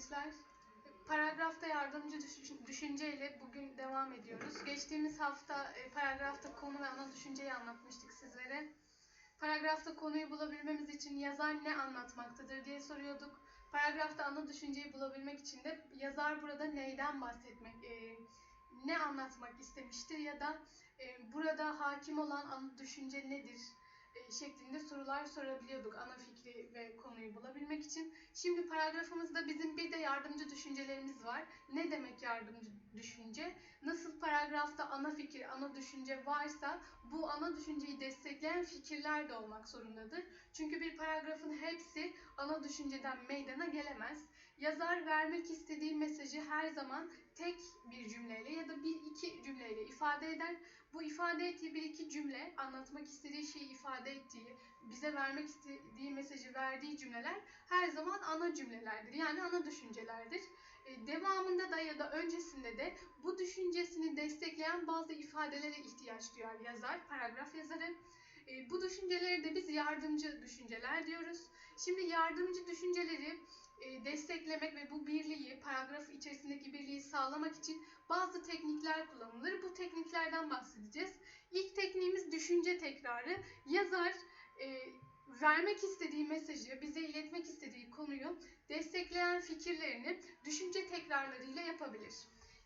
gençler. Paragrafta yardımcı düş- düşünceyle bugün devam ediyoruz. Geçtiğimiz hafta e, paragrafta konu ve ana düşünceyi anlatmıştık sizlere. Paragrafta konuyu bulabilmemiz için yazar ne anlatmaktadır diye soruyorduk. Paragrafta ana düşünceyi bulabilmek için de yazar burada neyden bahsetmek, e, ne anlatmak istemiştir ya da e, burada hakim olan ana düşünce nedir şeklinde sorular sorabiliyorduk ana fikri ve konuyu bulabilmek için. Şimdi paragrafımızda bizim bir de yardımcı düşüncelerimiz var. Ne demek yardımcı düşünce? Nasıl paragrafta ana fikir, ana düşünce varsa bu ana düşünceyi destekleyen fikirler de olmak zorundadır. Çünkü bir paragrafın hepsi ana düşünceden meydana gelemez. Yazar vermek istediği mesajı her zaman tek bir cümleyle ya da bir iki cümleyle ifade eder. Bu ifade ettiği bir iki cümle, anlatmak istediği şeyi ifade ettiği, bize vermek istediği mesajı verdiği cümleler her zaman ana cümlelerdir. Yani ana düşüncelerdir. E, Devamında da ya da öncesinde de bu düşüncesini destekleyen bazı ifadelere ihtiyaç duyar yazar, paragraf yazarı. E, Bu düşünceleri de biz yardımcı düşünceler diyoruz. Şimdi yardımcı düşünceleri desteklemek ve bu birliği, paragraf içerisindeki birliği sağlamak için bazı teknikler kullanılır. Bu tekniklerden bahsedeceğiz. İlk tekniğimiz düşünce tekrarı. Yazar e, vermek istediği mesajı, bize iletmek istediği konuyu destekleyen fikirlerini düşünce tekrarlarıyla yapabilir.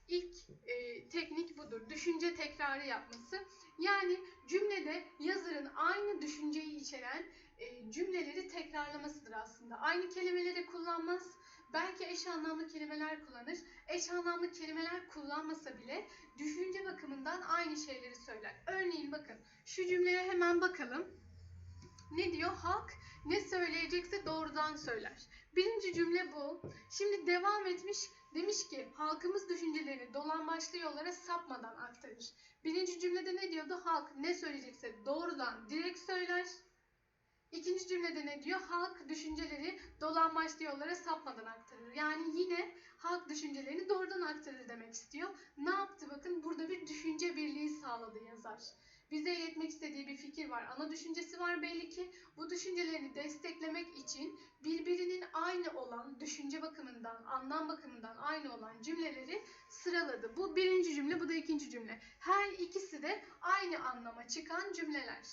İlk e, teknik budur. Düşünce tekrarı yapması. Yani cümlede yazarın aynı düşünceyi içeren e, cümleleri tekrarlamasıdır aslında. Aynı kelimeleri kullanmaz. Belki eş anlamlı kelimeler kullanır. Eş anlamlı kelimeler kullanmasa bile düşünce bakımından aynı şeyleri söyler. Örneğin bakın şu cümleye hemen bakalım. Ne diyor? Halk ne söyleyecekse doğrudan söyler. Birinci cümle bu. Şimdi devam etmiş. Demiş ki halkımız düşüncelerini dolan başlı yollara sapmadan aktarır. Birinci cümlede ne diyordu? Halk ne söyleyecekse doğrudan direkt söyler. İkinci cümlede ne diyor? Halk düşünceleri dolan başlı yollara sapmadan aktarır. Yani yine halk düşüncelerini doğrudan aktarır demek istiyor. Ne yaptı? Bakın burada bir düşünce birliği sağladı yazar. Bize iletmek istediği bir fikir var. Ana düşüncesi var belli ki. Bu düşüncelerini desteklemek için birbirinin aynı olan, düşünce bakımından, anlam bakımından aynı olan cümleleri sıraladı. Bu birinci cümle, bu da ikinci cümle. Her ikisi de aynı anlama çıkan cümleler.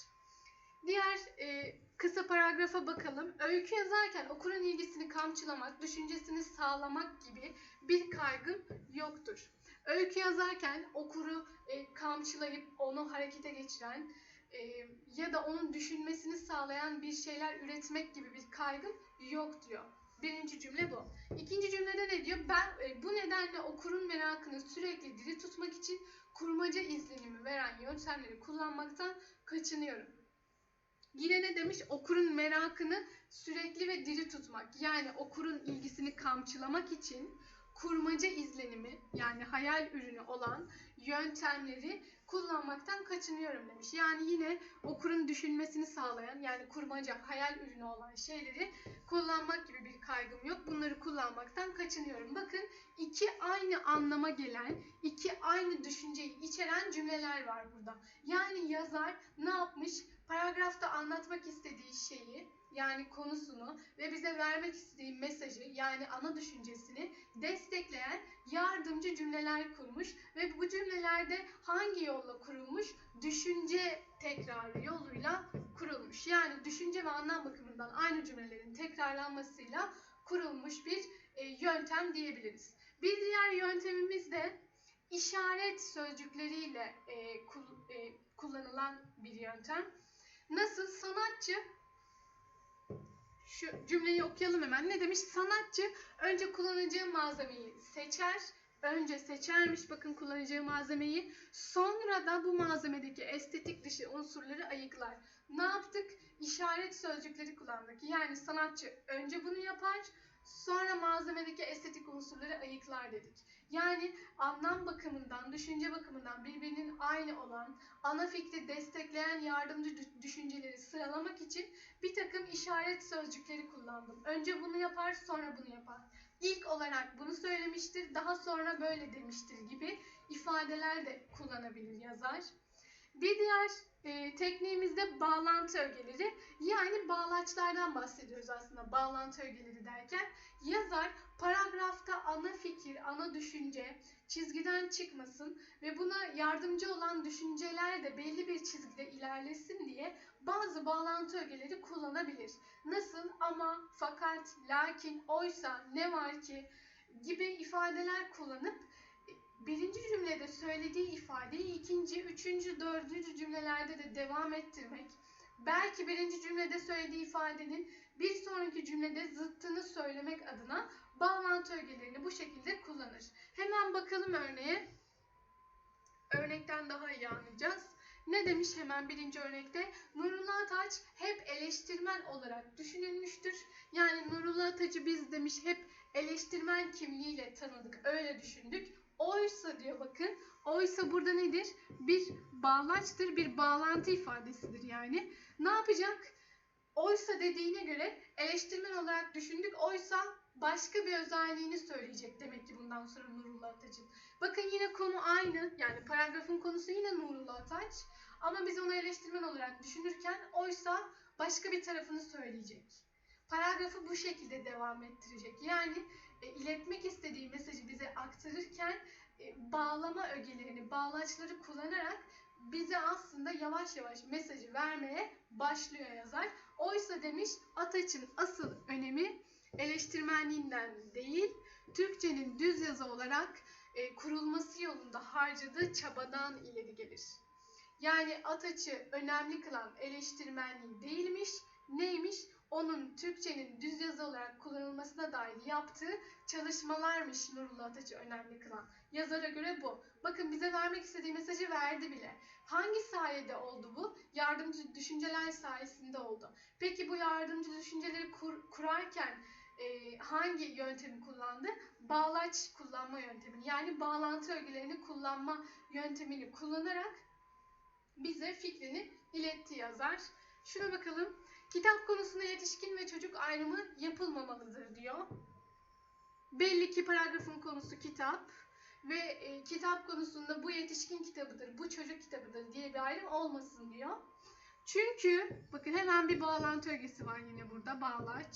Diğer e, kısa paragrafa bakalım. Öykü yazarken okurun ilgisini kamçılamak, düşüncesini sağlamak gibi bir kaygım yoktur. Öykü yazarken okuru e, kamçılayıp onu harekete geçiren e, ya da onun düşünmesini sağlayan bir şeyler üretmek gibi bir kaygım yok diyor. Birinci cümle bu. İkinci cümlede ne diyor? Ben e, bu nedenle okurun merakını sürekli diri tutmak için kurmaca izlenimi veren yöntemleri kullanmaktan kaçınıyorum. Yine ne demiş? Okurun merakını sürekli ve diri tutmak. Yani okurun ilgisini kamçılamak için kurmaca izlenimi yani hayal ürünü olan yöntemleri kullanmaktan kaçınıyorum demiş. Yani yine okurun düşünmesini sağlayan yani kurmaca hayal ürünü olan şeyleri kullanmak gibi bir kaygım yok. Bunları kullanmaktan kaçınıyorum. Bakın iki aynı anlama gelen, iki aynı düşünceyi içeren cümleler var burada. Yani yazar ne yapmış? Paragrafta anlatmak istediği şeyi yani konusunu ve bize vermek istediği mesajı yani ana düşüncesini destekleyen yardımcı cümleler kurmuş ve bu cümlelerde hangi yolla kurulmuş? Düşünce tekrarı yoluyla kurulmuş. Yani düşünce ve anlam bakımından aynı cümlelerin tekrarlanmasıyla kurulmuş bir e, yöntem diyebiliriz. Bir diğer yöntemimiz de işaret sözcükleriyle e, kul- e, kullanılan bir yöntem. Nasıl sanatçı şu cümleyi okuyalım hemen. Ne demiş? Sanatçı önce kullanacağı malzemeyi seçer. Önce seçermiş bakın kullanacağı malzemeyi. Sonra da bu malzemedeki estetik dışı unsurları ayıklar. Ne yaptık? İşaret sözcükleri kullandık. Yani sanatçı önce bunu yapar. Sonra malzemedeki estetik unsurları ayıklar dedik. Yani anlam bakımından, düşünce bakımından birbirinin aynı olan, ana fikri destekleyen yardımcı dü- düşünceleri sıralamak için bir takım işaret sözcükleri kullandım. Önce bunu yapar, sonra bunu yapar. İlk olarak bunu söylemiştir, daha sonra böyle demiştir gibi ifadeler de kullanabilir yazar. Bir diğer e, tekniğimizde bağlantı ögeleri yani bağlaçlardan bahsediyoruz aslında bağlantı ögeleri derken. Yazar paragrafta ana fikir, ana düşünce çizgiden çıkmasın ve buna yardımcı olan düşünceler de belli bir çizgide ilerlesin diye bazı bağlantı ögeleri kullanabilir. Nasıl ama, fakat, lakin, oysa, ne var ki gibi ifadeler kullanıp birinci cümlede söylediği ifadeyi ikinci, üçüncü, dördüncü cümlelerde de devam ettirmek. Belki birinci cümlede söylediği ifadenin bir sonraki cümlede zıttını söylemek adına bağlantı ögelerini bu şekilde kullanır. Hemen bakalım örneğe. Örnekten daha iyi anlayacağız. Ne demiş hemen birinci örnekte? Nurullah Ataç hep eleştirmen olarak düşünülmüştür. Yani Nurullah Ataç'ı biz demiş hep eleştirmen kimliğiyle tanıdık, öyle düşündük. Oysa diyor bakın, oysa burada nedir? Bir bağlaçtır, bir bağlantı ifadesidir yani. Ne yapacak? Oysa dediğine göre eleştirmen olarak düşündük, oysa başka bir özelliğini söyleyecek demek ki bundan sonra Nurullah Ataç'ın. Bakın yine konu aynı, yani paragrafın konusu yine Nurullah Ataç. Ama biz onu eleştirmen olarak düşünürken oysa başka bir tarafını söyleyecek. Paragrafı bu şekilde devam ettirecek. Yani iletmek istediği mesajı bize aktarırken e, bağlama ögelerini, bağlaçları kullanarak bize aslında yavaş yavaş mesajı vermeye başlıyor yazar. Oysa demiş Ataç'ın asıl önemi eleştirmenliğinden değil, Türkçenin düz yazı olarak e, kurulması yolunda harcadığı çabadan ileri gelir. Yani Ataç'ı önemli kılan eleştirmenliği değilmiş, neymiş? Onun Türkçenin düz yazı olarak kullanılmasına dair yaptığı çalışmalarmış Nurullah Ataç'ı önemli kılan. Yazara göre bu. Bakın bize vermek istediği mesajı verdi bile. Hangi sayede oldu bu? Yardımcı düşünceler sayesinde oldu. Peki bu yardımcı düşünceleri kur, kurarken e, hangi yöntemi kullandı? Bağlaç kullanma yöntemini yani bağlantı ögelerini kullanma yöntemini kullanarak bize fikrini iletti yazar. Şuna bakalım. Kitap konusunda yetişkin ve çocuk ayrımı yapılmamalıdır diyor. Belli ki paragrafın konusu kitap ve e, kitap konusunda bu yetişkin kitabıdır, bu çocuk kitabıdır diye bir ayrım olmasın diyor. Çünkü bakın hemen bir bağlantı ögesi var yine burada bağlaç.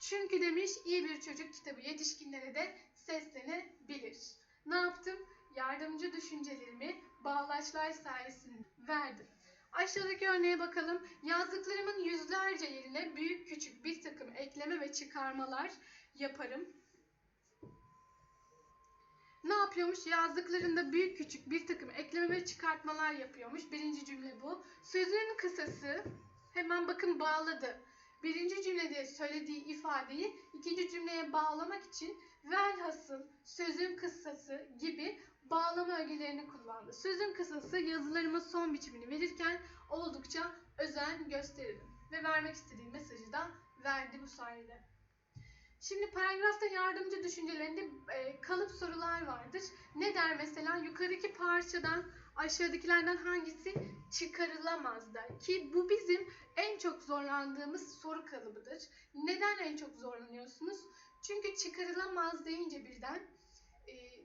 Çünkü demiş iyi bir çocuk kitabı yetişkinlere de seslenebilir. Ne yaptım? Yardımcı düşüncelerimi bağlaçlar sayesinde verdim. Aşağıdaki örneğe bakalım. Yazdıklarımın yüzlerce yerine büyük küçük bir takım ekleme ve çıkarmalar yaparım. Ne yapıyormuş? Yazdıklarında büyük küçük bir takım ekleme ve çıkartmalar yapıyormuş. Birinci cümle bu. Sözün kısası hemen bakın bağladı. Birinci cümlede söylediği ifadeyi ikinci cümleye bağlamak için velhasıl, sözün kıssası gibi bağlama ögelerini kullandı. Sözün kısası yazılarıma son biçimini verirken oldukça özen gösterirdim. Ve vermek istediği mesajı da verdi bu sayede. Şimdi paragrafta yardımcı düşüncelerinde e, kalıp sorular vardır. Ne der mesela? Yukarıdaki parçadan aşağıdakilerden hangisi çıkarılamaz der. Ki bu bizim en çok zorlandığımız soru kalıbıdır. Neden en çok zorlanıyorsunuz? Çünkü çıkarılamaz deyince birden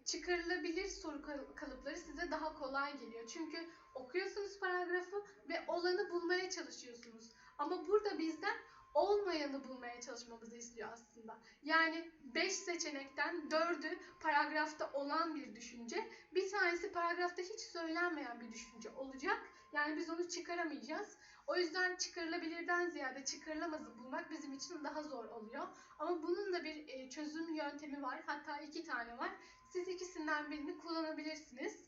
çıkarılabilir soru kalıpları size daha kolay geliyor. Çünkü okuyorsunuz paragrafı ve olanı bulmaya çalışıyorsunuz. Ama burada bizden olmayanı bulmaya çalışmamızı istiyor aslında. Yani 5 seçenekten 4'ü paragrafta olan bir düşünce, bir tanesi paragrafta hiç söylenmeyen bir düşünce olacak. Yani biz onu çıkaramayacağız. O yüzden çıkarılabilirden ziyade çıkarılamazı bulmak bizim için daha zor oluyor. Ama bunun da bir e, çözüm yöntemi var. Hatta iki tane var. Siz ikisinden birini kullanabilirsiniz.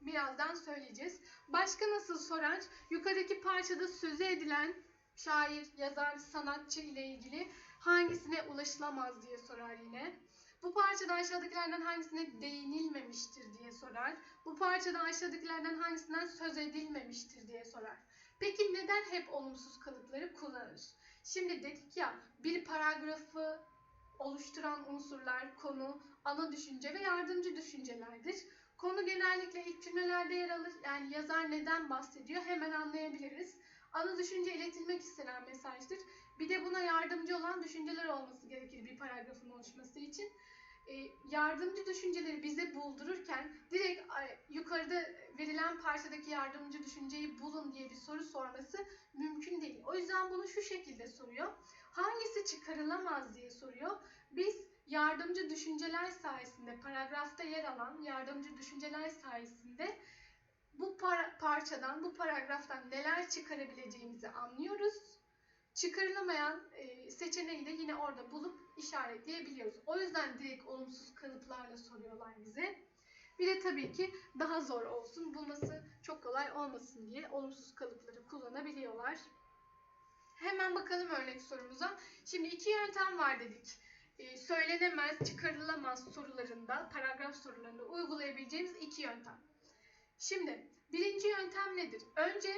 Birazdan söyleyeceğiz. Başka nasıl sorar? Yukarıdaki parçada sözü edilen şair, yazar, sanatçı ile ilgili hangisine ulaşılamaz diye sorar yine. Bu parçada aşağıdakilerden hangisine değinilmemiştir diye sorar. Bu parçada aşağıdakilerden hangisinden söz edilmemiştir diye sorar. Peki neden hep olumsuz kalıpları kullanır? Şimdi dedik ya bir paragrafı oluşturan unsurlar konu, ana düşünce ve yardımcı düşüncelerdir. Konu genellikle ilk cümlelerde yer alır. Yani yazar neden bahsediyor hemen anlayabiliriz. Ana düşünce iletilmek istenen mesajdır. Bir de buna yardımcı olan düşünceler olması gerekir bir paragrafın oluşması için. e, yardımcı düşünceleri bize buldururken direkt yukarıda verilen parçadaki yardımcı düşünceyi bulun diye bir soru sorması mümkün değil. O yüzden bunu şu şekilde soruyor. Hangisi çıkarılamaz diye soruyor. Biz yardımcı düşünceler sayesinde paragrafta yer alan yardımcı düşünceler sayesinde bu par- parçadan, bu paragraftan neler çıkarabileceğimizi anlıyoruz. Çıkarılamayan e, seçeneği de yine orada bulup işaretleyebiliyoruz. O yüzden direkt olumsuz kalıplarla soruyorlar bize. Bir de tabii ki daha zor olsun, bulması çok kolay olmasın diye olumsuz kalıpları kullanabiliyorlar. Hemen bakalım örnek sorumuza. Şimdi iki yöntem var dedik. Ee, söylenemez, çıkarılamaz sorularında, paragraf sorularında uygulayabileceğimiz iki yöntem. Şimdi birinci yöntem nedir? Önce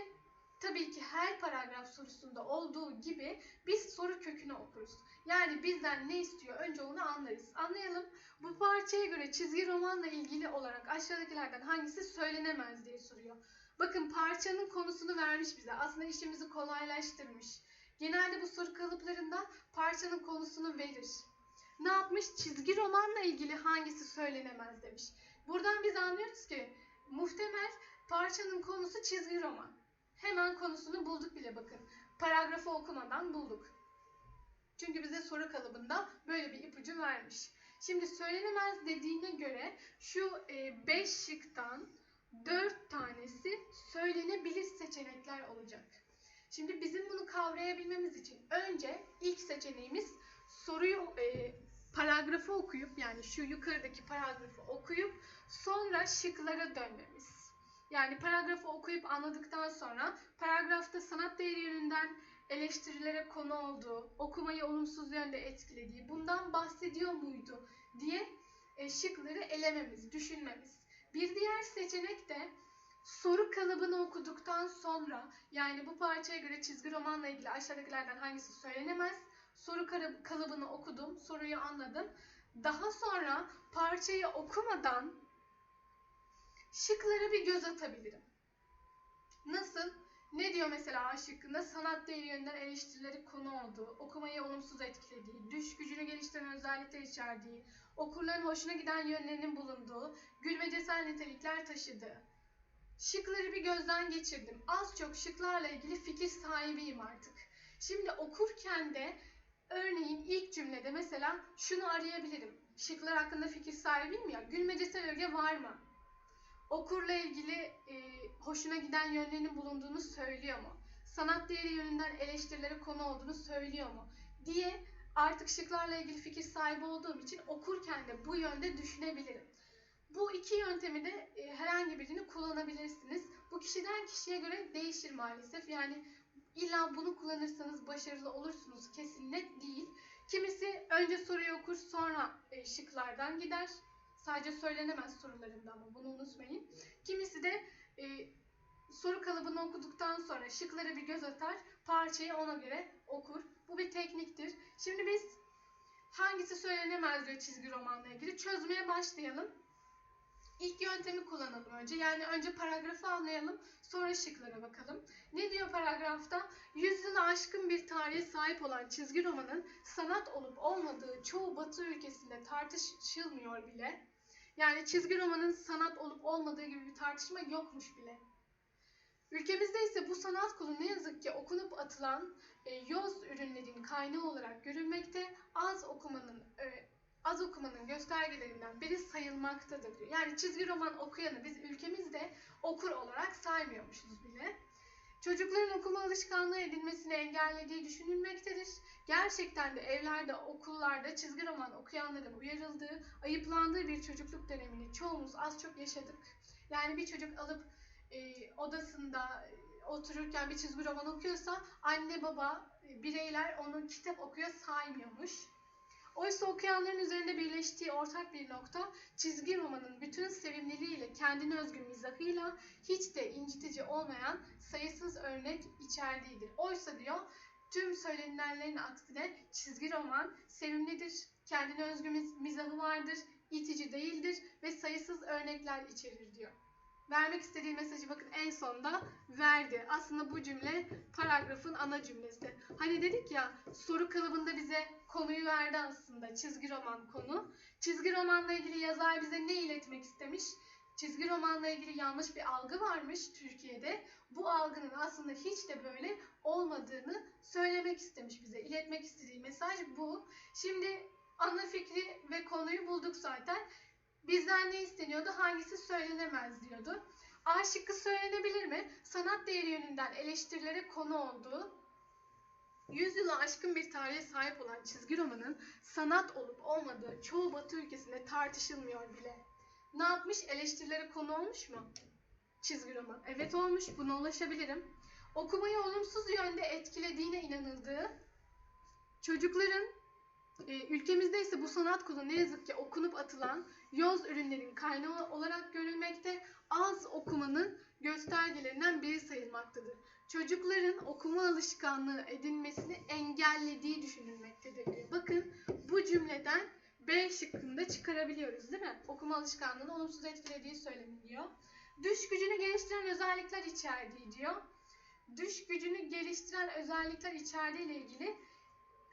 tabii ki her paragraf sorusunda olduğu gibi biz soru kökünü okuruz. Yani bizden ne istiyor önce onu anlarız. Anlayalım. Bu parçaya göre çizgi romanla ilgili olarak aşağıdakilerden hangisi söylenemez diye soruyor. Bakın parçanın konusunu vermiş bize. Aslında işimizi kolaylaştırmış. Genelde bu soru kalıplarında parçanın konusunu verir. Ne yapmış? Çizgi romanla ilgili hangisi söylenemez demiş. Buradan biz anlıyoruz ki muhtemel parçanın konusu çizgi roman. Hemen konusunu bulduk bile bakın. Paragrafı okumadan bulduk. Çünkü bize soru kalıbında böyle bir ipucu vermiş. Şimdi söylenemez dediğine göre şu 5 şıktan 4 tanesi söylenebilir seçenekler olacak. Şimdi bizim bunu kavrayabilmemiz için önce ilk seçeneğimiz soruyu e, paragrafı okuyup yani şu yukarıdaki paragrafı okuyup sonra şıklara dönmemiz. Yani paragrafı okuyup anladıktan sonra paragrafta sanat değeri yönünden eleştirilere konu olduğu, okumayı olumsuz yönde etkilediği, bundan bahsediyor muydu diye e, şıkları elememiz, düşünmemiz. Bir diğer seçenek de soru kalıbını okuduktan sonra yani bu parçaya göre çizgi romanla ilgili aşağıdakilerden hangisi söylenemez? Soru kalıbını okudum, soruyu anladım. Daha sonra parçayı okumadan şıklara bir göz atabilirim. Nasıl? Ne diyor mesela A şıkkında? Sanat değeri yönünden eleştirileri konu olduğu, okumayı olumsuz etkilediği, düş gücünü geliştiren özellikler içerdiği, okurların hoşuna giden yönlerinin bulunduğu, gülmecesel nitelikler taşıdığı. Şıkları bir gözden geçirdim. Az çok şıklarla ilgili fikir sahibiyim artık. Şimdi okurken de örneğin ilk cümlede mesela şunu arayabilirim. Şıklar hakkında fikir sahibiyim ya. Gülmecesel öge var mı? Okurla ilgili e, hoşuna giden yönlerinin bulunduğunu söylüyor mu? Sanat değeri yönünden eleştirilere konu olduğunu söylüyor mu? Diye artık şıklarla ilgili fikir sahibi olduğum için okurken de bu yönde düşünebilirim. Bu iki yöntemi de e, herhangi birini kullanabilirsiniz. Bu kişiden kişiye göre değişir maalesef. Yani illa bunu kullanırsanız başarılı olursunuz kesin net değil. Kimisi önce soruyu okur sonra e, şıklardan gider. Sadece söylenemez sorularında ama bunu unutmayın. Kimisi de e, soru kalıbını okuduktan sonra şıklara bir göz atar, parçayı ona göre okur. Bu bir tekniktir. Şimdi biz hangisi söylenemez diyor çizgi romanla ilgili çözmeye başlayalım. İlk yöntemi kullanalım önce. Yani önce paragrafı anlayalım, sonra şıklara bakalım. Ne diyor paragrafta? Yüzyılı aşkın bir tarihe sahip olan çizgi romanın sanat olup olmadığı çoğu batı ülkesinde tartışılmıyor bile. Yani çizgi romanın sanat olup olmadığı gibi bir tartışma yokmuş bile. Ülkemizde ise bu sanat kolu ne yazık ki okunup atılan e, yoz ürünlerin kaynağı olarak görülmekte, az okumanın e, az okumanın göstergelerinden biri sayılmaktadır diyor. Yani çizgi roman okuyanı biz ülkemizde okur olarak saymıyormuşuz bile. Çocukların okuma alışkanlığı edinmesini engellediği düşünülmektedir. Gerçekten de evlerde, okullarda çizgi roman okuyanların uyarıldığı, ayıplandığı bir çocukluk dönemini çoğumuz az çok yaşadık. Yani bir çocuk alıp e, odasında e, otururken bir çizgi roman okuyorsa anne baba e, bireyler onu kitap okuyor saymıyormuş. Oysa okuyanların üzerinde birleştiği ortak bir nokta çizgi romanın bütün sevimliliğiyle, kendine özgü mizahıyla hiç de incitici olmayan sayısız örnek içerdiğidir. Oysa diyor tüm söylenilenlerin aksine çizgi roman sevimlidir, kendine özgü miz- mizahı vardır, itici değildir ve sayısız örnekler içerir diyor. Vermek istediği mesajı bakın en sonda verdi. Aslında bu cümle paragrafın ana cümlesi. Hani dedik ya soru kalıbında bize konuyu verdi aslında. Çizgi roman konu. Çizgi romanla ilgili yazar bize ne iletmek istemiş? Çizgi romanla ilgili yanlış bir algı varmış Türkiye'de. Bu algının aslında hiç de böyle olmadığını söylemek istemiş bize. İletmek istediği mesaj bu. Şimdi ana fikri ve konuyu bulduk zaten. Bizden ne isteniyordu? Hangisi söylenemez diyordu. A şıkkı söylenebilir mi? Sanat değeri yönünden eleştirilere konu olduğu, yüzyılı aşkın bir tarihe sahip olan çizgi romanın sanat olup olmadığı çoğu batı ülkesinde tartışılmıyor bile. Ne yapmış? Eleştirilere konu olmuş mu? Çizgi roman. Evet olmuş. Buna ulaşabilirim. Okumayı olumsuz yönde etkilediğine inanıldığı, çocukların e, ülkemizde ise bu sanat kolu ne yazık ki okunup atılan yoz ürünlerin kaynağı olarak görülmekte, az okumanın göstergelerinden biri sayılmaktadır. Çocukların okuma alışkanlığı edinmesini engellediği düşünülmektedir diyor. Bakın bu cümleden B şıkkında çıkarabiliyoruz değil mi? Okuma alışkanlığını olumsuz etkilediği söyleniliyor. Düş gücünü geliştiren özellikler içerdiği diyor. Düş gücünü geliştiren özellikler içerdiği ile ilgili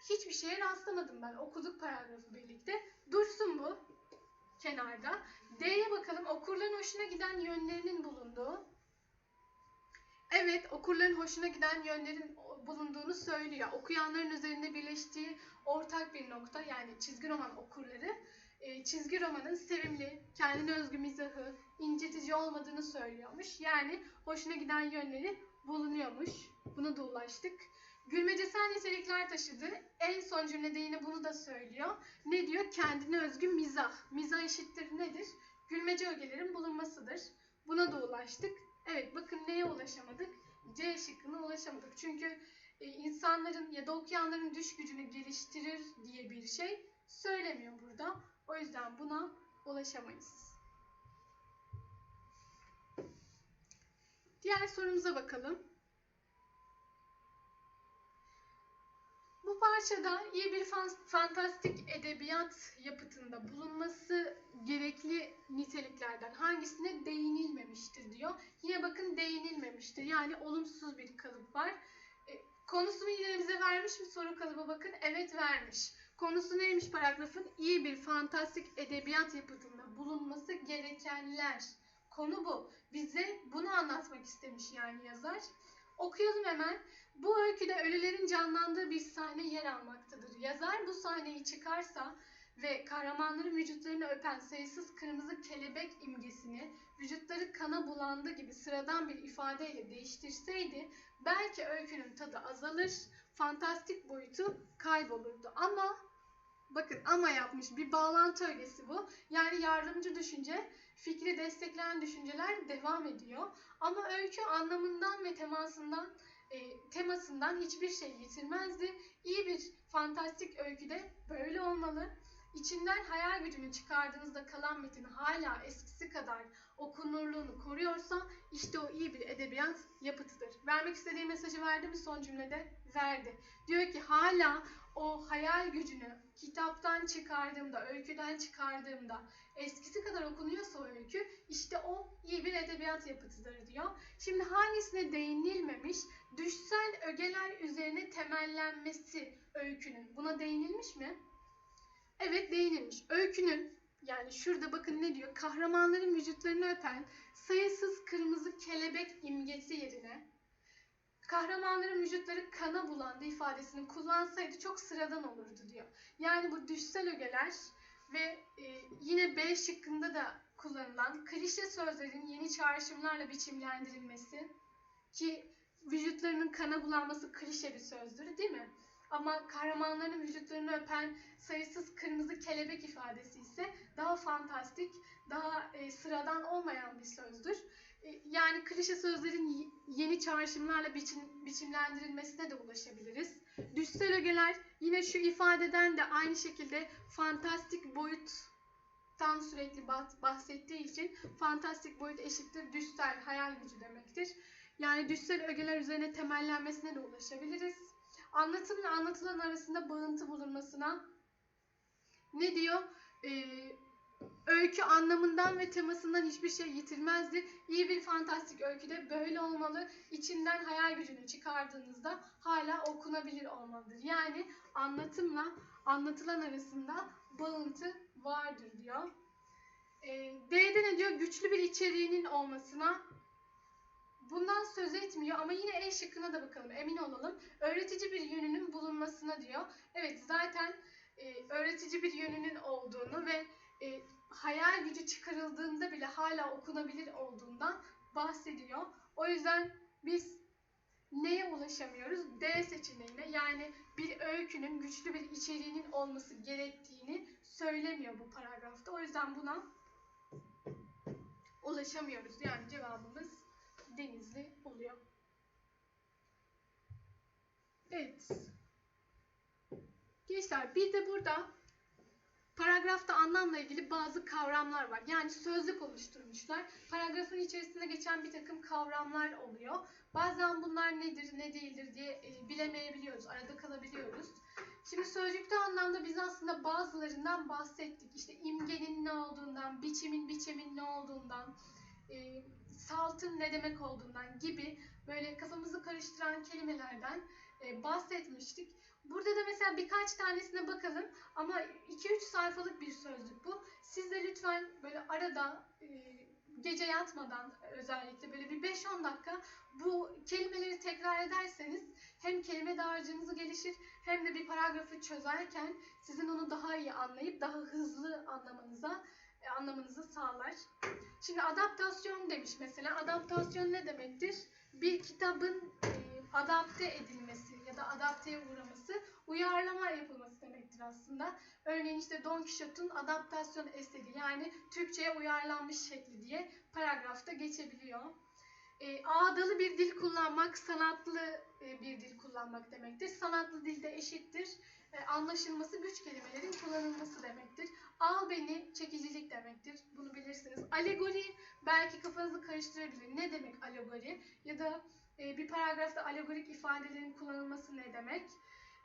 hiçbir şeye rastlamadım ben. Okuduk paragrafı birlikte. Dursun bu kenarda. D'ye bakalım. Okurların hoşuna giden yönlerinin bulunduğu. Evet, okurların hoşuna giden yönlerin bulunduğunu söylüyor. Okuyanların üzerinde birleştiği ortak bir nokta yani çizgi roman okurları e, çizgi romanın sevimli, kendine özgü mizahı, incitici olmadığını söylüyormuş. Yani hoşuna giden yönleri bulunuyormuş. Buna da ulaştık. Gülmecesel nitelikler taşıdı. En son cümlede yine bunu da söylüyor. Ne diyor? Kendine özgü mizah. Mizah eşittir nedir? Gülmece ögelerin bulunmasıdır. Buna da ulaştık. Evet bakın neye ulaşamadık? C şıkkına ulaşamadık. Çünkü e, insanların ya da okuyanların düş gücünü geliştirir diye bir şey söylemiyor burada. O yüzden buna ulaşamayız. Diğer sorumuza bakalım. Bu parçada iyi bir fan- fantastik edebiyat yapıtında bulunması gerekli niteliklerden hangisine değinilmemiştir diyor. Yine bakın değinilmemiştir. Yani olumsuz bir kalıp var. E, konusunu yine bize vermiş mi soru kalıbı bakın. Evet vermiş. Konusu neymiş paragrafın? İyi bir fantastik edebiyat yapıtında bulunması gerekenler. Konu bu. Bize bunu anlatmak istemiş yani yazar. Okuyalım hemen. Bu öyküde ölülerin canlandığı bir sahne yer almaktadır. Yazar bu sahneyi çıkarsa ve kahramanların vücutlarını öpen sayısız kırmızı kelebek imgesini vücutları kana bulandı gibi sıradan bir ifadeyle değiştirseydi belki öykünün tadı azalır, fantastik boyutu kaybolurdu. Ama bakın ama yapmış bir bağlantı ögesi bu. Yani yardımcı düşünce fikri destekleyen düşünceler devam ediyor. Ama öykü anlamından ve temasından e, temasından hiçbir şey yitirmezdi. İyi bir fantastik öyküde böyle olmalı. İçinden hayal gücünü çıkardığınızda kalan metin hala eskisi kadar okunurluğunu koruyorsa işte o iyi bir edebiyat yapıtıdır. Vermek istediği mesajı verdi mi son cümlede? Verdi. Diyor ki hala o hayal gücünü kitaptan çıkardığımda, öyküden çıkardığımda eskisi kadar okunuyorsa o öykü işte o iyi bir edebiyat yapıtıdır diyor. Şimdi hangisine değinilmemiş? Düşsel ögeler üzerine temellenmesi öykünün. Buna değinilmiş mi? Evet değinilmiş. Öykünün yani şurada bakın ne diyor? Kahramanların vücutlarını öpen sayısız kırmızı kelebek imgesi yerine kahramanların vücutları kana bulandı ifadesini kullansaydı çok sıradan olurdu diyor. Yani bu düşsel ögeler ve e, yine B şıkkında da kullanılan klişe sözlerin yeni çağrışımlarla biçimlendirilmesi ki vücutlarının kana bulanması klişe bir sözdür değil mi? Ama kahramanların vücutlarını öpen sayısız kırmızı kelebek ifadesi ise daha fantastik, daha e, sıradan olmayan bir sözdür. E, yani klişe sözlerin yeni çağrışımlarla biçim, biçimlendirilmesine de ulaşabiliriz. Düşsel ögeler yine şu ifadeden de aynı şekilde fantastik boyuttan sürekli bah- bahsettiği için fantastik boyut eşittir düşsel hayal gücü demektir. Yani düşsel ögeler üzerine temellenmesine de ulaşabiliriz. Anlatımla anlatılan arasında bağıntı bulunmasına ne diyor? Ee, öykü anlamından ve temasından hiçbir şey yitirmezdi. İyi bir fantastik öyküde böyle olmalı. İçinden hayal gücünü çıkardığınızda hala okunabilir olmalıdır. Yani anlatımla anlatılan arasında bağıntı vardır diyor. E, D'de ne diyor? Güçlü bir içeriğinin olmasına bundan söz etmiyor ama yine E şıkkına da bakalım emin olalım. Öğretici bir yönünün bulunmasına diyor. Evet zaten e, öğretici bir yönünün olduğunu ve e, hayal gücü çıkarıldığında bile hala okunabilir olduğundan bahsediyor. O yüzden biz neye ulaşamıyoruz? D seçeneğine yani bir öykünün güçlü bir içeriğinin olması gerektiğini söylemiyor bu paragrafta. O yüzden buna ulaşamıyoruz. Yani cevabımız denizli oluyor. Evet. Gençler bir de burada paragrafta anlamla ilgili bazı kavramlar var. Yani sözlük oluşturmuşlar. Paragrafın içerisinde geçen bir takım kavramlar oluyor. Bazen bunlar nedir, ne değildir diye e, bilemeyebiliyoruz, arada kalabiliyoruz. Şimdi sözcükte anlamda biz aslında bazılarından bahsettik. İşte imgenin ne olduğundan, biçimin biçemin ne olduğundan, e, saltın ne demek olduğundan gibi böyle kafamızı karıştıran kelimelerden e, bahsetmiştik. Burada da mesela birkaç tanesine bakalım ama 2-3 sayfalık bir sözlük bu. Siz de lütfen böyle arada e, gece yatmadan özellikle böyle bir 5-10 dakika bu kelimeleri tekrar ederseniz hem kelime dağarcığınız gelişir hem de bir paragrafı çözerken sizin onu daha iyi anlayıp daha hızlı anlamanıza e, anlamanızı sağlar. Şimdi adaptasyon demiş mesela. Adaptasyon ne demektir? Bir kitabın e, adapte edilmesi da adapteye uğraması, uyarlama yapılması demektir aslında. Örneğin işte Don Quixote'un adaptasyon eseri yani Türkçe'ye uyarlanmış şekli diye paragrafta geçebiliyor. E, ağdalı bir dil kullanmak, sanatlı e, bir dil kullanmak demektir. Sanatlı dilde eşittir. E, anlaşılması güç kelimelerin kullanılması demektir. Al beni çekicilik demektir. Bunu bilirsiniz. Alegori belki kafanızı karıştırabilir. Ne demek alegori? Ya da e, bir paragrafta alegorik ifadelerin kullanılması ne demek?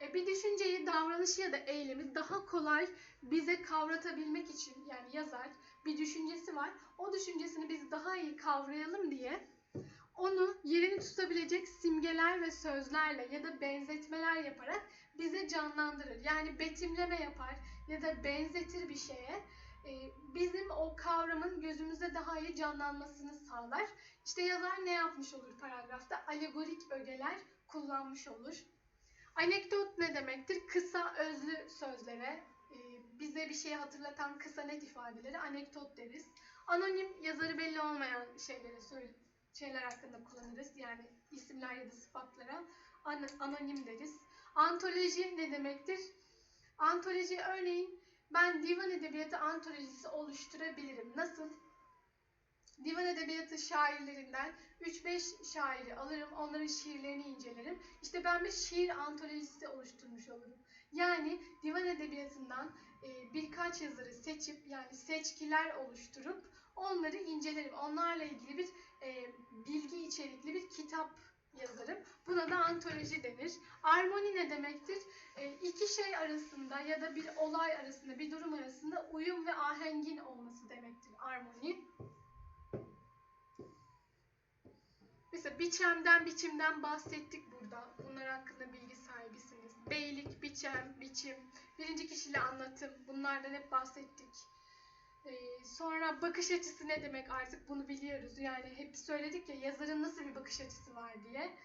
E, bir düşünceyi, davranışı ya da eylemi daha kolay bize kavratabilmek için yani yazar bir düşüncesi var. O düşüncesini biz daha iyi kavrayalım diye onu yerini tutabilecek simgeler ve sözlerle ya da benzetmeler yaparak bize canlandırır. Yani betimleme yapar ya da benzetir bir şeye. E, Bizim o kavramın gözümüzde daha iyi canlanmasını sağlar. İşte yazar ne yapmış olur paragrafta? Alegorik ögeler kullanmış olur. Anekdot ne demektir? Kısa, özlü sözlere, e, bize bir şeyi hatırlatan kısa net ifadeleri anekdot deriz. Anonim, yazarı belli olmayan şeyleri söyle, şeyler hakkında kullanırız. Yani isimler ya da sıfatlara an- anonim deriz. Antoloji ne demektir? Antoloji örneğin ben divan edebiyatı antolojisi oluşturabilirim. Nasıl? Divan edebiyatı şairlerinden 3-5 şairi alırım, onların şiirlerini incelerim. İşte ben bir şiir antolojisi oluşturmuş olurum. Yani divan edebiyatından e, birkaç yazarı seçip yani seçkiler oluşturup onları incelerim. Onlarla ilgili bir e, bilgi içerikli bir kitap yazarım. Buna da antoloji denir. Armoni ne demektir? E, iki şey arasında ya da bir olay arasında, bir durum arasında uyum ve ahengin olması demektir armoni. Mesela biçemden, biçimden bahsettik burada. Bunlar hakkında bilgi sahibisiniz. Beylik, biçem, biçim, birinci kişiyle anlatım. Bunlardan hep bahsettik. Ee, sonra bakış açısı ne demek artık bunu biliyoruz. Yani hep söyledik ya yazarın nasıl bir bakış açısı var diye.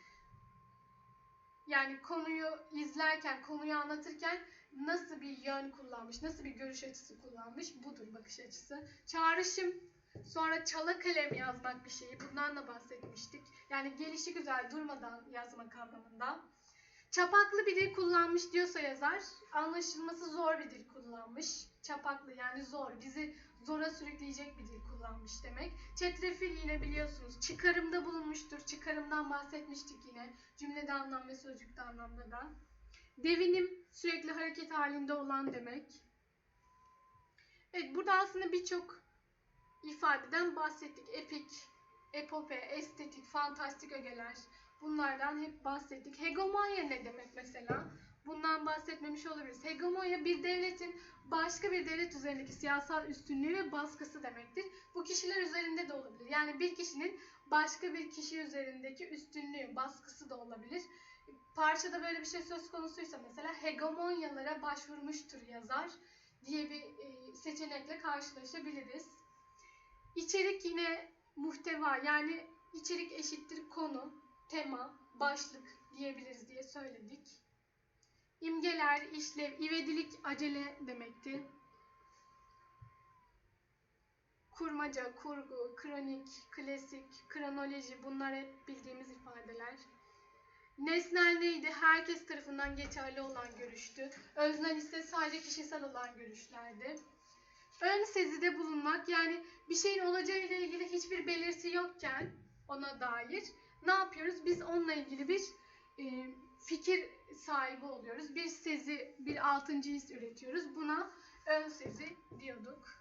Yani konuyu izlerken, konuyu anlatırken nasıl bir yön kullanmış, nasıl bir görüş açısı kullanmış budur bakış açısı. Çağrışım, sonra çala kalem yazmak bir şeyi bundan da bahsetmiştik. Yani gelişi güzel durmadan yazmak anlamında. Çapaklı bir dil kullanmış diyorsa yazar, anlaşılması zor bir dil kullanmış. Çapaklı yani zor, bizi zora sürükleyecek bir dil kullanmış demek. Çetrefil yine biliyorsunuz çıkarımda bulunmuştur. Çıkarımdan bahsetmiştik yine. Cümlede anlam ve sözcükte anlamda da. Devinim sürekli hareket halinde olan demek. Evet burada aslında birçok ifadeden bahsettik. Epik, epope, estetik, fantastik ögeler. Bunlardan hep bahsettik. Hegemonya ne demek mesela? Bundan bahsetmemiş olabiliriz. Hegemonya bir devletin başka bir devlet üzerindeki siyasal üstünlüğü ve baskısı demektir. Bu kişiler üzerinde de olabilir. Yani bir kişinin başka bir kişi üzerindeki üstünlüğü, baskısı da olabilir. Parçada böyle bir şey söz konusuysa mesela hegemonyalara başvurmuştur yazar diye bir e, seçenekle karşılaşabiliriz. İçerik yine muhteva yani içerik eşittir konu, tema, başlık diyebiliriz diye söyledik. İmgeler, işlev, ivedilik, acele demekti. Kurmaca, kurgu, kronik, klasik, kronoloji bunlar hep bildiğimiz ifadeler. Nesnel neydi? Herkes tarafından geçerli olan görüştü. Öznel ise sadece kişisel olan görüşlerdi. Ön sezide bulunmak yani bir şeyin olacağıyla ilgili hiçbir belirti yokken ona dair ne yapıyoruz? Biz onunla ilgili bir e, fikir sahibi oluyoruz. Bir sezi, bir altıncı his üretiyoruz. Buna ön sezi diyorduk.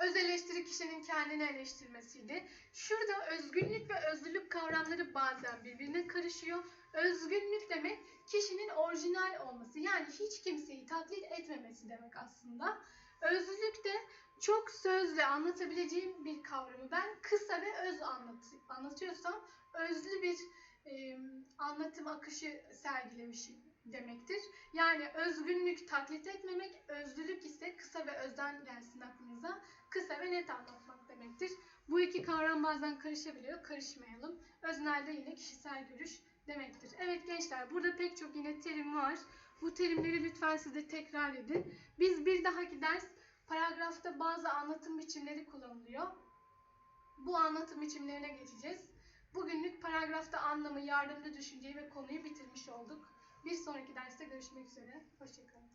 Öz eleştiri kişinin kendini eleştirmesiydi. Şurada özgünlük ve özlülük kavramları bazen birbirine karışıyor. Özgünlük demek kişinin orijinal olması yani hiç kimseyi taklit etmemesi demek aslında. Özlülük de çok sözle anlatabileceğim bir kavramı ben kısa ve öz anlat anlatıyorsam özlü bir anlatım akışı sergilemişim demektir. Yani özgünlük taklit etmemek, özlülük ise kısa ve özden gelsin aklınıza. Kısa ve net anlatmak demektir. Bu iki kavram bazen karışabiliyor. Karışmayalım. Öznel de yine kişisel görüş demektir. Evet gençler burada pek çok yine terim var. Bu terimleri lütfen siz de tekrar edin. Biz bir dahaki ders paragrafta bazı anlatım biçimleri kullanılıyor. Bu anlatım biçimlerine geçeceğiz. Bugünlük paragrafta anlamı, yardımcı düşünceyi ve konuyu bitirmiş olduk. Bir sonraki derste görüşmek üzere. Hoşçakalın.